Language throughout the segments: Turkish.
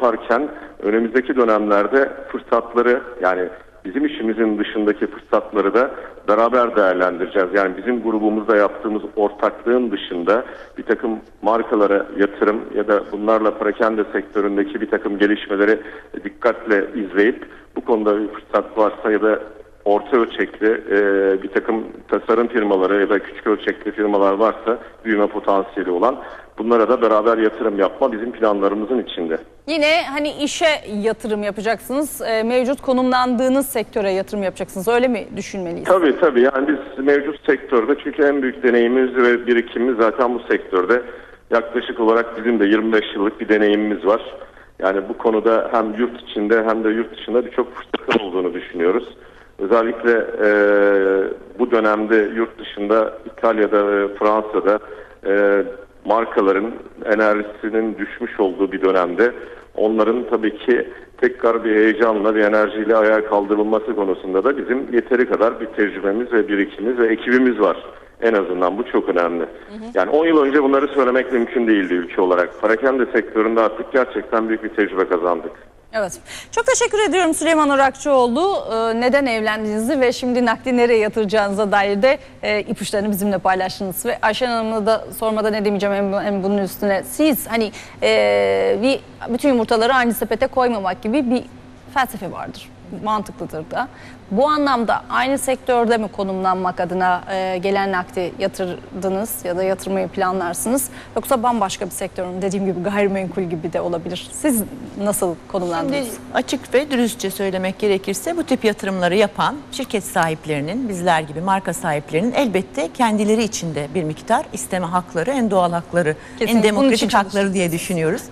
yaparken önümüzdeki dönemlerde fırsatları yani bizim işimizin dışındaki fırsatları da beraber değerlendireceğiz. Yani bizim grubumuzda yaptığımız ortaklığın dışında bir takım markalara yatırım ya da bunlarla parakende sektöründeki bir takım gelişmeleri dikkatle izleyip bu konuda bir fırsat varsa ya da orta ölçekli e, bir takım tasarım firmaları ya da küçük ölçekli firmalar varsa büyüme potansiyeli olan bunlara da beraber yatırım yapma bizim planlarımızın içinde. Yine hani işe yatırım yapacaksınız. e, Mevcut konumlandığınız sektöre yatırım yapacaksınız. Öyle mi düşünmeliyiz? Tabii tabii yani biz mevcut sektörde çünkü en büyük deneyimimiz ve birikimimiz zaten bu sektörde. Yaklaşık olarak bizim de 25 yıllık bir deneyimimiz var. Yani bu konuda hem yurt içinde hem de yurt dışında birçok fırsatın olduğunu düşünüyoruz. Özellikle e, bu dönemde yurt dışında İtalya'da ve Fransa'da e, markaların enerjisinin düşmüş olduğu bir dönemde onların tabii ki tekrar bir heyecanla bir enerjiyle ayağa kaldırılması konusunda da bizim yeteri kadar bir tecrübemiz ve birikimimiz ve ekibimiz var. En azından bu çok önemli. Yani 10 yıl önce bunları söylemek mümkün değildi ülke olarak. Parakende sektöründe artık gerçekten büyük bir tecrübe kazandık. Evet. Çok teşekkür ediyorum Süleyman Orakçıoğlu. Ee, neden evlendiğinizi ve şimdi nakdi nereye yatıracağınıza dair de e, ipuçlarını bizimle paylaştınız. Ve Ayşen Hanım'a da sormadan ne demeyeceğim hem, hem bunun üstüne. Siz hani e, bir bütün yumurtaları aynı sepete koymamak gibi bir felsefe vardır. Mantıklıdır da. Bu anlamda aynı sektörde mi konumlanmak adına e, gelen nakdi yatırdınız ya da yatırmayı planlarsınız? Yoksa bambaşka bir sektör mü? Dediğim gibi gayrimenkul gibi de olabilir. Siz nasıl konumlandınız? Şimdi açık ve dürüstçe söylemek gerekirse bu tip yatırımları yapan şirket sahiplerinin, bizler gibi marka sahiplerinin elbette kendileri içinde bir miktar isteme hakları, en doğal hakları, Kesinlikle. en demokratik hakları diye düşünüyoruz.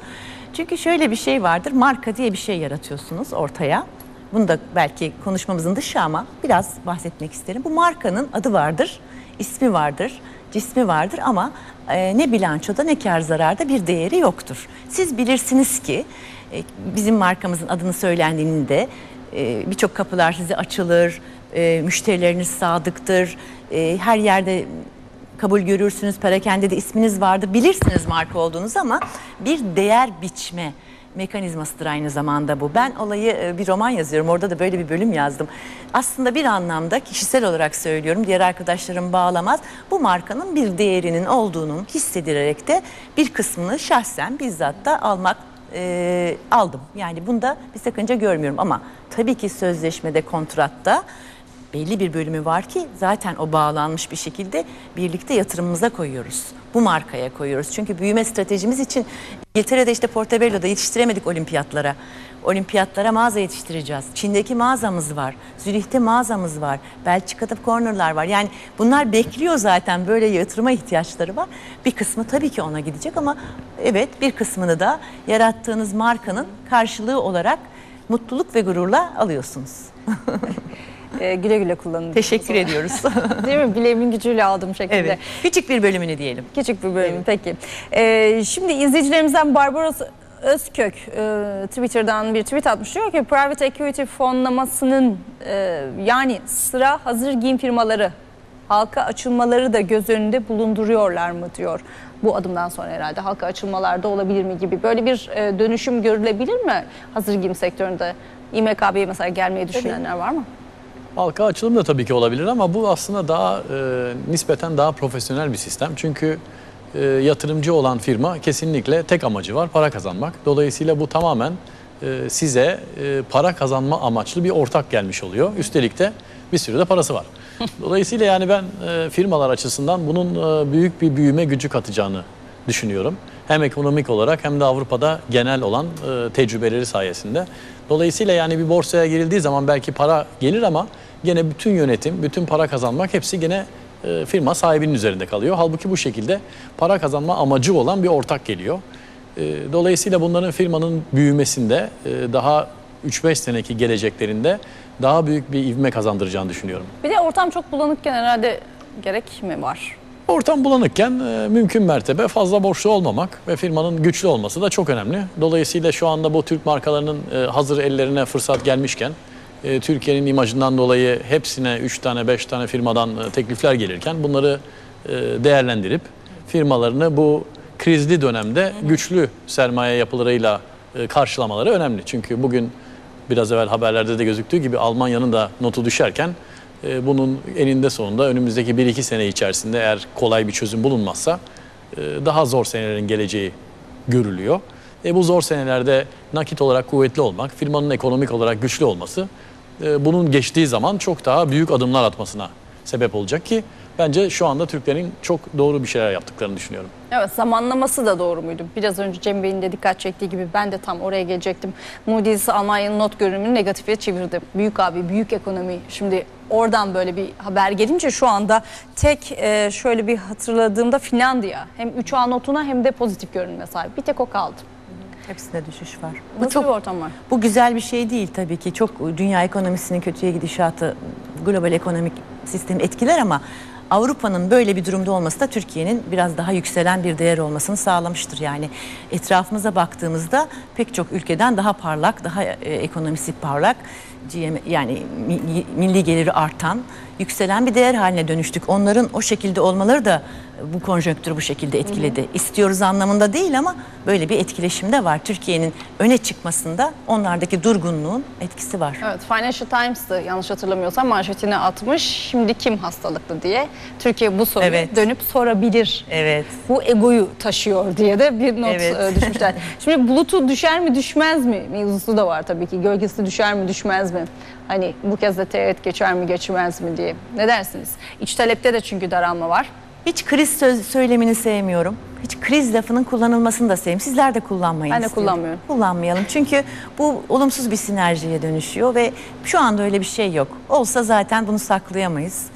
Çünkü şöyle bir şey vardır, marka diye bir şey yaratıyorsunuz ortaya. Bunu da belki konuşmamızın dışı ama biraz bahsetmek isterim. Bu markanın adı vardır, ismi vardır, cismi vardır ama e, ne bilançoda ne kar zararda bir değeri yoktur. Siz bilirsiniz ki e, bizim markamızın adını söylendiğinde e, birçok kapılar size açılır, e, müşterileriniz sadıktır, e, her yerde kabul görürsünüz, perakende de isminiz vardı, bilirsiniz marka olduğunuzu ama bir değer biçme mekanizmasıdır aynı zamanda bu. Ben olayı e, bir roman yazıyorum. Orada da böyle bir bölüm yazdım. Aslında bir anlamda kişisel olarak söylüyorum. Diğer arkadaşlarım bağlamaz. Bu markanın bir değerinin olduğunun hissedilerek de bir kısmını şahsen bizzat da almak e, aldım. Yani bunda bir sakınca görmüyorum ama tabii ki sözleşmede, kontratta belli bir bölümü var ki zaten o bağlanmış bir şekilde birlikte yatırımımıza koyuyoruz. Bu markaya koyuyoruz. Çünkü büyüme stratejimiz için İngiltere'de işte Portobello'da yetiştiremedik olimpiyatlara. Olimpiyatlara mağaza yetiştireceğiz. Çin'deki mağazamız var. Zürih'te mağazamız var. Belçika'da cornerlar var. Yani bunlar bekliyor zaten böyle yatırıma ihtiyaçları var. Bir kısmı tabii ki ona gidecek ama evet bir kısmını da yarattığınız markanın karşılığı olarak mutluluk ve gururla alıyorsunuz. Ee, güle güle kullanın. Teşekkür ediyoruz. Değil mi? Bileğimin gücüyle aldım şekilde. evet. Küçük bir bölümünü diyelim. Küçük bir bölüm peki. Ee, şimdi izleyicilerimizden Barbaros Özkök e, Twitter'dan bir tweet atmış. Diyor ki private equity fonlamasının e, yani sıra hazır giyim firmaları halka açılmaları da göz önünde bulunduruyorlar mı diyor. Bu adımdan sonra herhalde halka açılmalarda olabilir mi gibi böyle bir e, dönüşüm görülebilir mi hazır giyim sektöründe? İMKB'ye mesela gelmeyi düşünenler var mı? Halka açılım da tabii ki olabilir ama bu aslında daha e, nispeten daha profesyonel bir sistem. Çünkü e, yatırımcı olan firma kesinlikle tek amacı var para kazanmak. Dolayısıyla bu tamamen e, size e, para kazanma amaçlı bir ortak gelmiş oluyor. Üstelik de bir sürü de parası var. Dolayısıyla yani ben e, firmalar açısından bunun e, büyük bir büyüme gücü katacağını düşünüyorum. Hem ekonomik olarak hem de Avrupa'da genel olan e, tecrübeleri sayesinde. Dolayısıyla yani bir borsaya girildiği zaman belki para gelir ama gene bütün yönetim, bütün para kazanmak hepsi gene e, firma sahibinin üzerinde kalıyor. Halbuki bu şekilde para kazanma amacı olan bir ortak geliyor. E, dolayısıyla bunların firmanın büyümesinde e, daha 3-5 seneki geleceklerinde daha büyük bir ivme kazandıracağını düşünüyorum. Bir de ortam çok bulanıkken herhalde gerek mi var? Ortam bulanıkken e, mümkün mertebe fazla borçlu olmamak ve firmanın güçlü olması da çok önemli. Dolayısıyla şu anda bu Türk markalarının e, hazır ellerine fırsat gelmişken e, Türkiye'nin imajından dolayı hepsine 3 tane 5 tane firmadan e, teklifler gelirken bunları e, değerlendirip firmalarını bu krizli dönemde güçlü sermaye yapılarıyla e, karşılamaları önemli. Çünkü bugün biraz evvel haberlerde de gözüktüğü gibi Almanya'nın da notu düşerken e, bunun eninde sonunda önümüzdeki 1-2 sene içerisinde eğer kolay bir çözüm bulunmazsa e, daha zor senelerin geleceği görülüyor. E, bu zor senelerde nakit olarak kuvvetli olmak, firmanın ekonomik olarak güçlü olması e, bunun geçtiği zaman çok daha büyük adımlar atmasına sebep olacak ki bence şu anda Türklerin çok doğru bir şeyler yaptıklarını düşünüyorum. Evet zamanlaması da doğru muydu? Biraz önce Cem Bey'in de dikkat çektiği gibi ben de tam oraya gelecektim. Moody's Almanya'nın not görünümünü negatife çevirdi. Büyük abi büyük ekonomi. Şimdi oradan böyle bir haber gelince şu anda tek e, şöyle bir hatırladığımda Finlandiya hem 3A notuna hem de pozitif görünüme sahip. Bir tek o kaldı. Hepsinde düşüş var. Bu Nasıl çok bir ortam var? Bu güzel bir şey değil tabii ki. Çok dünya ekonomisinin kötüye gidişatı global ekonomik sistemi etkiler ama Avrupa'nın böyle bir durumda olması da Türkiye'nin biraz daha yükselen bir değer olmasını sağlamıştır. Yani etrafımıza baktığımızda pek çok ülkeden daha parlak, daha e, ekonomisi parlak, yani mi- milli geliri artan, yükselen bir değer haline dönüştük. Onların o şekilde olmaları da bu konjonktürü bu şekilde etkiledi. İstiyoruz anlamında değil ama böyle bir etkileşim de var. Türkiye'nin öne çıkmasında onlardaki durgunluğun etkisi var. Evet Financial Times'tı yanlış hatırlamıyorsam manşetine atmış. Şimdi kim hastalıklı diye. Türkiye bu soruyu Evet. dönüp sorabilir. Evet. Bu egoyu taşıyor diye de bir not Evet. e, düşmüşler. Şimdi bulutu düşer mi düşmez mi mevzusu da var tabii ki. Gölgesi düşer mi düşmez mi? Hani bu kez de teğet geçer mi geçmez mi diye. Ne dersiniz? İç talepte de çünkü daralma var. Hiç kriz söz, söylemini sevmiyorum. Hiç kriz lafının kullanılmasını da sevmiyorum. Sizler de kullanmayın. Ben de istiyorum. kullanmıyorum. Kullanmayalım. Çünkü bu olumsuz bir sinerjiye dönüşüyor ve şu anda öyle bir şey yok. Olsa zaten bunu saklayamayız.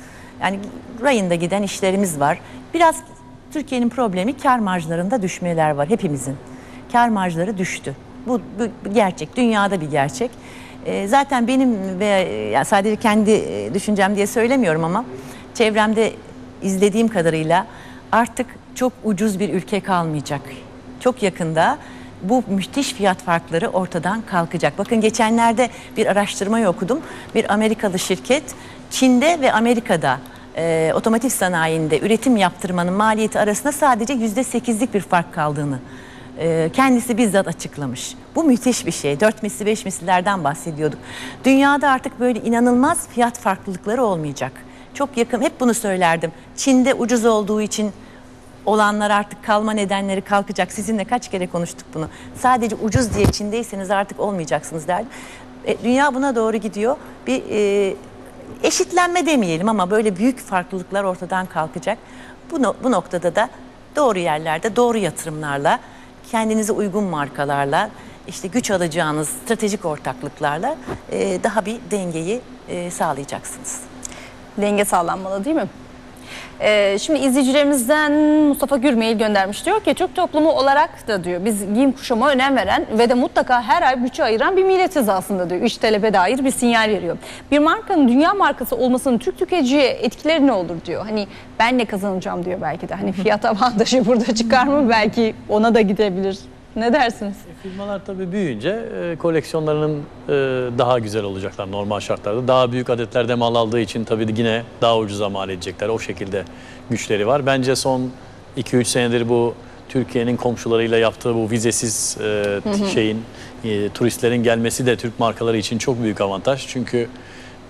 Yani rayında giden işlerimiz var. Biraz Türkiye'nin problemi kar marjlarında düşmeler var hepimizin. Kar marjları düştü. Bu, bu gerçek. Dünyada bir gerçek. Ee, zaten benim ve yani sadece kendi e, düşüncem diye söylemiyorum ama çevremde izlediğim kadarıyla artık çok ucuz bir ülke kalmayacak. Çok yakında bu müthiş fiyat farkları ortadan kalkacak. Bakın geçenlerde bir araştırmayı okudum. Bir Amerikalı şirket Çin'de ve Amerika'da e, otomotiv sanayinde üretim yaptırmanın maliyeti arasında sadece yüzde sekizlik bir fark kaldığını e, kendisi bizzat açıklamış. Bu müthiş bir şey. Dört misli beş mislilerden bahsediyorduk. Dünyada artık böyle inanılmaz fiyat farklılıkları olmayacak. Çok yakın hep bunu söylerdim. Çin'de ucuz olduğu için olanlar artık kalma nedenleri kalkacak. Sizinle kaç kere konuştuk bunu. Sadece ucuz diye Çin'deyseniz artık olmayacaksınız derdim. E, dünya buna doğru gidiyor. Bir e, eşitlenme demeyelim ama böyle büyük farklılıklar ortadan kalkacak. Bu, bu noktada da doğru yerlerde doğru yatırımlarla, kendinize uygun markalarla, işte güç alacağınız stratejik ortaklıklarla e, daha bir dengeyi e, sağlayacaksınız. Denge sağlanmalı değil mi? Ee, şimdi izleyicilerimizden Mustafa Gürmeyil göndermiş diyor ki Türk toplumu olarak da diyor biz giyim kuşama önem veren ve de mutlaka her ay bütçe ayıran bir milletiz aslında diyor. İş talebe dair bir sinyal veriyor. Bir markanın dünya markası olmasının Türk tüketiciye etkileri ne olur diyor. Hani ben ne kazanacağım diyor belki de. Hani fiyat avantajı burada çıkar mı belki ona da gidebilir. Ne dersiniz? Firmalar tabii büyüyünce e, koleksiyonlarının e, daha güzel olacaklar normal şartlarda. Daha büyük adetlerde mal aldığı için tabii yine daha ucuza mal edecekler. O şekilde güçleri var. Bence son 2-3 senedir bu Türkiye'nin komşularıyla yaptığı bu vizesiz e, şeyin e, turistlerin gelmesi de Türk markaları için çok büyük avantaj. Çünkü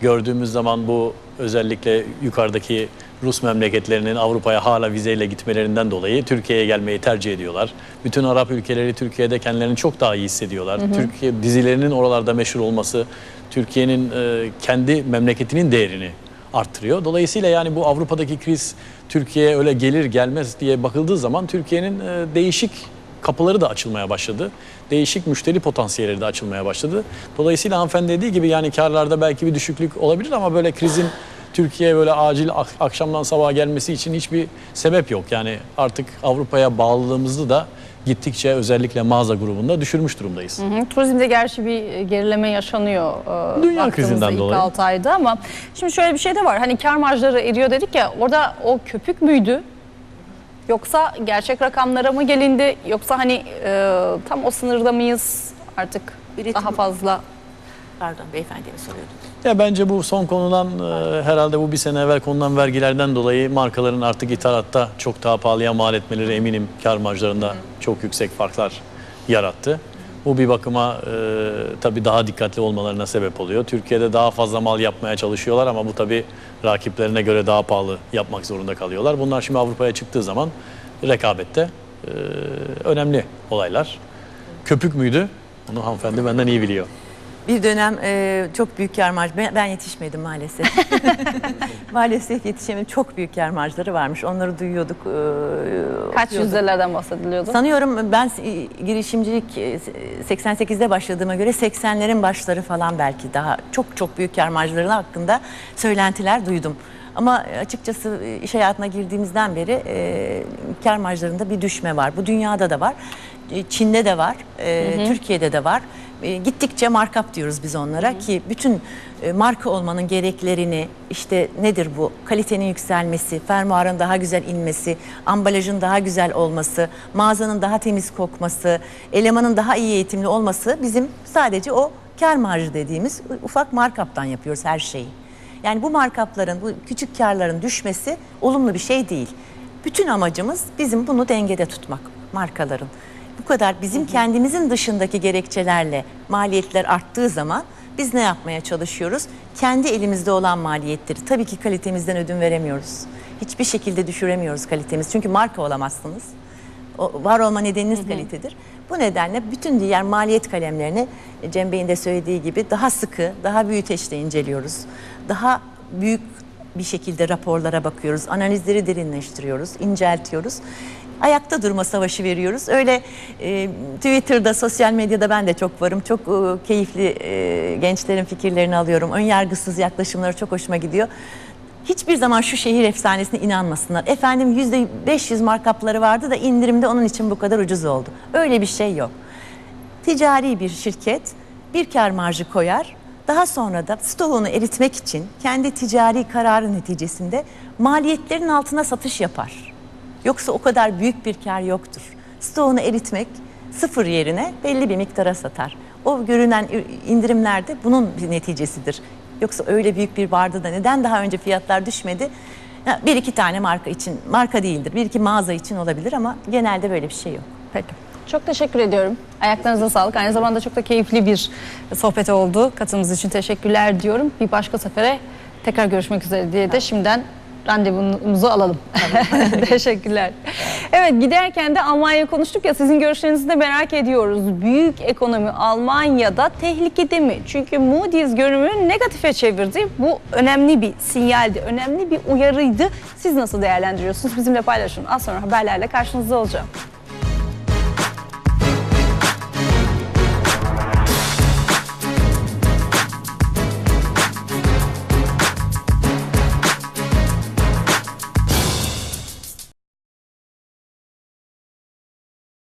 gördüğümüz zaman bu özellikle yukarıdaki Rus memleketlerinin Avrupa'ya hala vizeyle gitmelerinden dolayı Türkiye'ye gelmeyi tercih ediyorlar. Bütün Arap ülkeleri Türkiye'de kendilerini çok daha iyi hissediyorlar. Türkiye dizilerinin oralarda meşhur olması Türkiye'nin e, kendi memleketinin değerini arttırıyor. Dolayısıyla yani bu Avrupa'daki kriz Türkiye'ye öyle gelir gelmez diye bakıldığı zaman Türkiye'nin e, değişik kapıları da açılmaya başladı. Değişik müşteri potansiyelleri de açılmaya başladı. Dolayısıyla hanımefendi dediği gibi yani karlarda belki bir düşüklük olabilir ama böyle krizin Türkiye'ye böyle acil ak- akşamdan sabaha gelmesi için hiçbir sebep yok. Yani artık Avrupa'ya bağlılığımızı da gittikçe özellikle mağaza grubunda düşürmüş durumdayız. Hı hı. Turizmde gerçi bir gerileme yaşanıyor. e, Dünya krizinden ilk dolayı. 6 ayda ama şimdi şöyle bir şey de var. Hani kar marjları eriyor dedik ya orada o köpük müydü? Yoksa gerçek rakamlara mı gelindi? Yoksa hani e, tam o sınırda mıyız artık Üretim- daha fazla? Pardon beyefendiye mi soruyordunuz? Ya bence bu son konudan e, herhalde bu bir sene evvel konulan vergilerden dolayı markaların artık ithalatta çok daha pahalıya mal etmeleri eminim kar marjlarında çok yüksek farklar yarattı. Bu bir bakıma e, tabii daha dikkatli olmalarına sebep oluyor. Türkiye'de daha fazla mal yapmaya çalışıyorlar ama bu tabii rakiplerine göre daha pahalı yapmak zorunda kalıyorlar. Bunlar şimdi Avrupa'ya çıktığı zaman rekabette e, önemli olaylar. Köpük müydü? Onu hanımefendi benden iyi biliyor. Bir dönem e, çok büyük kar marj. Ben, ben yetişmedim maalesef. maalesef yetişemedim. Çok büyük kar marjları varmış. Onları duyuyorduk. e, Kaç okuyorduk. yüzdelerden bahsediliyordu? Sanıyorum ben e, girişimcilik e, 88'de başladığıma göre 80'lerin başları falan belki daha çok çok büyük kar marjları hakkında söylentiler duydum. Ama açıkçası e, iş hayatına girdiğimizden beri e, kar marjlarında bir düşme var. Bu dünyada da var. E, Çin'de de var. e, Türkiye'de de var. E, gittikçe markup diyoruz biz onlara ki bütün e, marka olmanın gereklerini işte nedir bu kalitenin yükselmesi, fermuarın daha güzel inmesi, ambalajın daha güzel olması, mağazanın daha temiz kokması, elemanın daha iyi eğitimli olması bizim sadece o kar marjı dediğimiz ufak markuptan yapıyoruz her şeyi. Yani bu markupların, bu küçük karların düşmesi olumlu bir şey değil. Bütün amacımız bizim bunu dengede tutmak markaların. Bu kadar bizim kendimizin dışındaki gerekçelerle maliyetler arttığı zaman biz ne yapmaya çalışıyoruz? Kendi elimizde olan maliyetleri tabii ki kalitemizden ödün veremiyoruz. Hiçbir şekilde düşüremiyoruz kalitemizi. Çünkü marka olamazsınız. O, var olma nedeniniz kalitedir. Bu nedenle bütün diğer maliyet kalemlerini e, Cem Bey'in de söylediği gibi daha sıkı, daha büyüteçle inceliyoruz. Daha büyük bir şekilde raporlara bakıyoruz, analizleri derinleştiriyoruz, inceltiyoruz. Ayakta durma savaşı veriyoruz. Öyle e, Twitter'da, sosyal medyada ben de çok varım. Çok e, keyifli e, gençlerin fikirlerini alıyorum. Önyargısız yaklaşımları çok hoşuma gidiyor. Hiçbir zaman şu şehir efsanesine inanmasınlar. Efendim yüzde 500 markapları vardı da indirimde onun için bu kadar ucuz oldu. Öyle bir şey yok. Ticari bir şirket bir kar marjı koyar. Daha sonra da stoğunu eritmek için kendi ticari kararı neticesinde maliyetlerin altına satış yapar. Yoksa o kadar büyük bir kar yoktur. Stoğunu eritmek sıfır yerine belli bir miktara satar. O görünen indirimler de bunun bir neticesidir. Yoksa öyle büyük bir vardı da neden daha önce fiyatlar düşmedi? Ya Bir iki tane marka için, marka değildir. Bir iki mağaza için olabilir ama genelde böyle bir şey yok. Peki. Çok teşekkür ediyorum. Ayaklarınıza sağlık. Aynı zamanda çok da keyifli bir sohbet oldu. Katılımınız için teşekkürler diyorum. Bir başka sefere tekrar görüşmek üzere diye de şimdiden randevumuzu alalım. Teşekkürler. Evet giderken de Almanya'yı konuştuk ya sizin görüşlerinizi de merak ediyoruz. Büyük ekonomi Almanya'da tehlikede mi? Çünkü Moody's görünümünü negatife çevirdi. Bu önemli bir sinyaldi, önemli bir uyarıydı. Siz nasıl değerlendiriyorsunuz? Bizimle paylaşın. Az sonra haberlerle karşınızda olacağım.